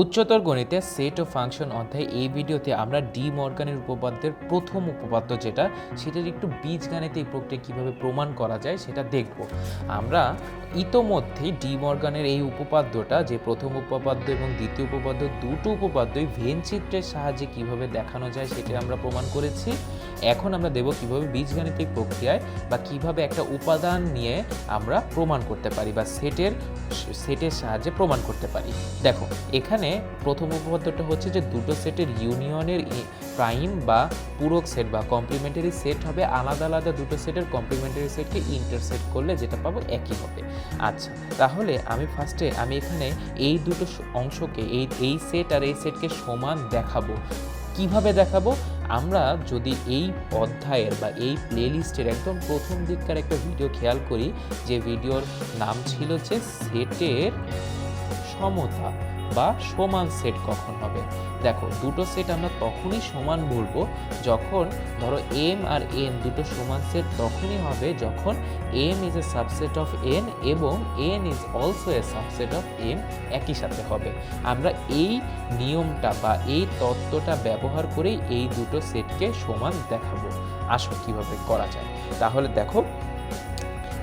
উচ্চতর গণিতে সেট ও ফাংশন অধ্যায় এই ভিডিওতে আমরা ডি মর্গানের উপপাদ্যের প্রথম উপপাদ্য যেটা, সেটার একটু বীজগাণিতিক এই প্রক্রিয়া কীভাবে প্রমাণ করা যায় সেটা দেখব। আমরা ইতোমধ্যেই ডি মর্গানের এই উপপাদ্যটা, যে প্রথম উপপাদ্য এবং দ্বিতীয় উপপাদ্য, দুটো উপপাদ্যই ভেন চিত্রের সাহায্যে কীভাবে দেখানো যায় সেটা আমরা প্রমাণ করেছি। এখন আমরা দেব কীভাবে বীজগাণিতিক প্রক্রিয়ায় বা কীভাবে একটা উপাদান নিয়ে আমরা প্রমাণ করতে পারি বা সেটের সেটের সাহায্যে প্রমাণ করতে পারি। দেখো, এখানে প্রথম উপপাদ্যটা হচ্ছে যে দুটো সেটের ইউনিয়নের প্রাইম বা পূরক সেট বা কমপ্লিমেন্টারি সেট হবে, আলাদা আলাদা দুটো সেটের কমপ্লিমেন্টারি সেটকে ইন্টারসেট করলে যেটা পাবো একই হবে। আচ্ছা তাহলে আমি ফার্স্টে আমি এখানে এই দুটো অংশকে, এই এই সেট আর এই সেটকে সমান দেখাবো। কীভাবে দেখাবো? আমরা যদি এই অধ্যায়ের বা এই প্লেলিস্টের একদম প্রথম দিককার একটা ভিডিও খেয়াল করি, যে ভিডিওর নাম ছিল যে সেটের সমতা। বা সমান সেট কখন হবে? দেখো, দুটো সেট আমরা তখনই সমান বলব যখন ধরো এম আর এন দুটো সমান সেট তখনই হবে যখন M is a subset of N এবং N is also a subset of M একই সাথে হবে। আমরা এই নিয়মটা বা এই তত্ত্বটা ব্যবহার করেই এই দুটো সেটকে সমান দেখাবো। আসো কীভাবে করা যায়। তাহলে দেখো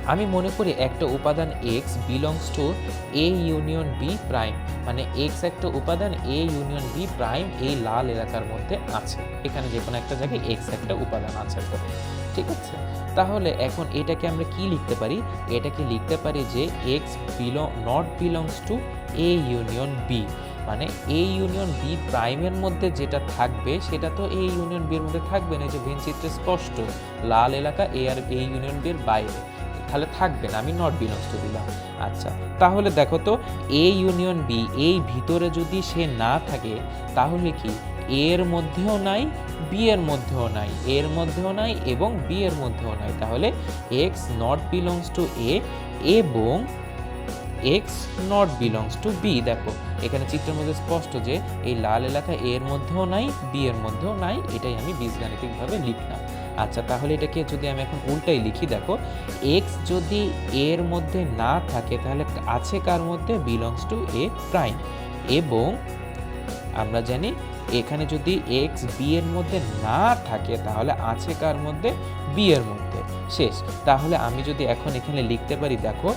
আমি মনে করি একটা উপাদান X belongs to A union B prime মানে এক্স একটা উপাদান এ ইউনিয়ন বি প্রাইম এই লাল এলাকার মধ্যে আছে। এখানে যে কোনো একটা জায়গায় এক্স একটা উপাদান আছে বলে। ঠিক আছে? তাহলে এখন এটাকে আমরা কি লিখতে পারি? এটাকে লিখতে পারি যে X belong not belongs to A union B মানে এ ইউনিয়ন বি প্রাইমের মধ্যে যেটা থাকবে, সেটা তো এ ইউনিয়ন বি এর মধ্যে থাকবে না। যে ভেন চিত্রে স্পষ্ট, লাল এলাকা এ আর এ ইউনিয়ন বি এর বাইরে। তাহলে থাকবে না, আমি নট বিলংস টু দিলাম। আচ্ছা তাহলে দেখো তো এ ইউনিয়ন বি এই ভিতরে যদি সে না থাকে, তাহলে কি? এর মধ্যেও নাই বি এর মধ্যেও নাই এর মধ্যেও নাই এবং বি এর মধ্যেও নাই। তাহলে X not belongs to A এবং X not belongs to B দেখো, এখানে চিত্রের মধ্যে স্পষ্ট যে এই লাল এলাকা এ এর মধ্যেও নাই বি এর মধ্যেও নাই, এটাই আমি বীজগাণিতিকভাবে লিখলাম। আচ্ছা তাহলে এটাকে যদি আমি এখন উল্টাই লিখি, দেখো এক্স যদি এর মধ্যে না থাকে, তাহলে আছে কার মধ্যে? বিলংস টু এ প্রাইম এবং আমরা জানি এখানে যদি এক্স বি এর মধ্যে না থাকে, তাহলে আছে কার মধ্যে? বি এর মধ্যে। শেষ। তাহলে আমি যদি এখন এখানে লিখতে পারি, দেখো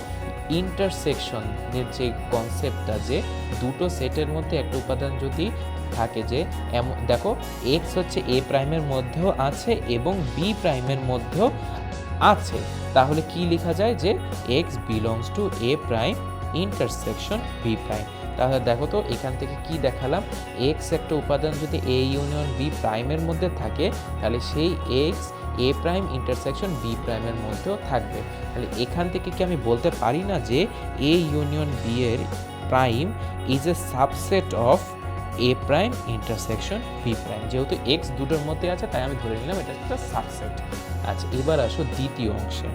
ইন্টারসেকশনের যে কনসেপ্টটা যে, দুটো সেটের মধ্যে একটা উপাদান যদি থাকে যে, এমন, দেখো এক্স হচ্ছে এ প্রাইমের মধ্যেও আছে এবং বি প্রাইমের মধ্যেও আছে। তাহলে কি লেখা যায় যে X belongs to A prime intersection B prime তাহলে দেখো তো এখান থেকে কি দেখালাম? এক্স একটা উপাদান যদি এ ইউনিয়ন বি প্রাইমের মধ্যে থাকে, তাহলে সেই X A prime intersection B প্রাইমের মধ্যেও থাকবে। তাহলে এখান থেকে কি আমি বলতে পারি না যে এ ইউনিয়ন বি এর prime is a subset of A prime intersection B prime যেহেতু এক্স দুটোর মধ্যে আছে, তাই আমি ধরে নিলাম এটা একটা সাবসেট আচ্ছা এবার আসো দ্বিতীয় অংশে।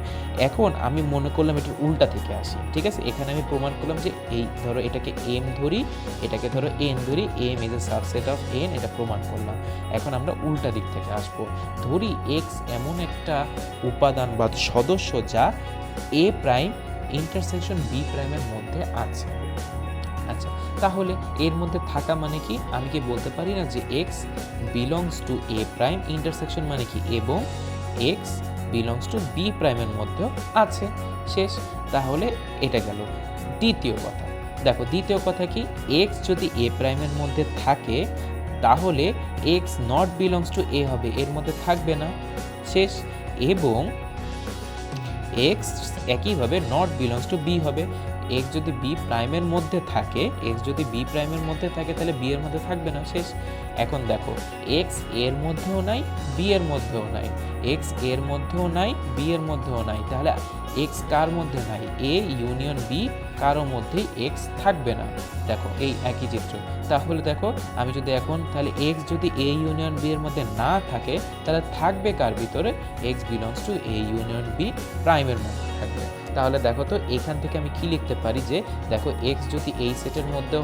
এখন আমি মনে করলাম এটার উল্টা থেকে আসি, ঠিক আছে? এখানে আমি প্রমাণ করলাম যে এই ধরো এটাকে এম ধরি, এটাকে ধরো এন ধরি M is a subset of N এটা প্রমাণ করলাম। এখন আমরা উল্টা দিক থেকে আসব। ধরি এক্স এমন একটা উপাদান বা সদস্য যা এ প্রাইম ইন্টারসেকশন বি প্রাইমের মধ্যে আছে। আচ্ছা তাহলে এর মধ্যে থাকা মানে কি? আমি কি বলতে পারি না যে X belongs to A prime intersection মানে কি? এবং এক্স বিলংস টু বি প্রাইমের মধ্যেও আছে। শেষ, তাহলে এটা গেল দ্বিতীয় কথা। দেখো, দ্বিতীয় কথা কি? এক্স যদি এ প্রাইমের মধ্যে থাকে, তাহলে X not belongs to A হবে, এর মধ্যে থাকবে না। শেষ, এবং এক্স একইভাবে নট বিলংস টু বি হবে। এক্স যদি বি প্রাইমের মধ্যে থাকে এক্স যদি বি প্রাইমের মধ্যে থাকে, তাহলে বি এর মধ্যে থাকবে না, শেষ। এখন দেখো এক্সের মধ্যেও নাই বি এর মধ্যেও নাই। এক্সের মধ্যেও নাই বি এর মধ্যেও নাই। তাহলে এক্স কার মধ্যে নাই? এ ইউনিয়ন বি কারও মধ্যেই এক্স থাকবে না। দেখো, এই একই চিত্র। তাহলে দেখো, আমি যদি এখন তাহলে এক্স যদি এ ইউনিয়ন বি এর মধ্যে না থাকে, তাহলে থাকবে কার ভিতরে? X belongs to A union B প্রাইমের মধ্যে। থাকবে। তাহলে দেখো তো, এখান থেকে আমি কি লিখতে পারি যে, দেখো এক্স যদি এই সেটের মধ্যে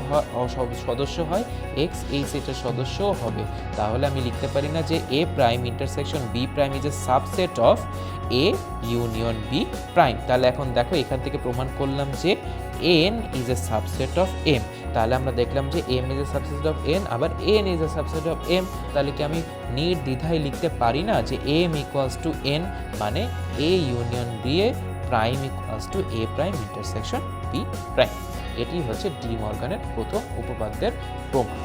সদস্য হয় এক্স এই সেটের সদস্যও হবে। তাহলে আমি লিখতে পারি না যে A prime intersection B prime is a subset of A union B prime তাহলে এখন দেখো, এখান থেকে প্রমাণ করলাম যে N is a subset of M তাহলে আমরা দেখলাম যে M is a subset of N আবার N is a subset of M তাহলে কি আমি নির্দ্বিধায় লিখতে পারি না যে এম ইকুয়ালস টু এন মানে A union B A prime equals to A prime intersection B prime এটি হচ্ছে ডি মর্গানের প্রথম উপপাদ্যের প্রমাণ।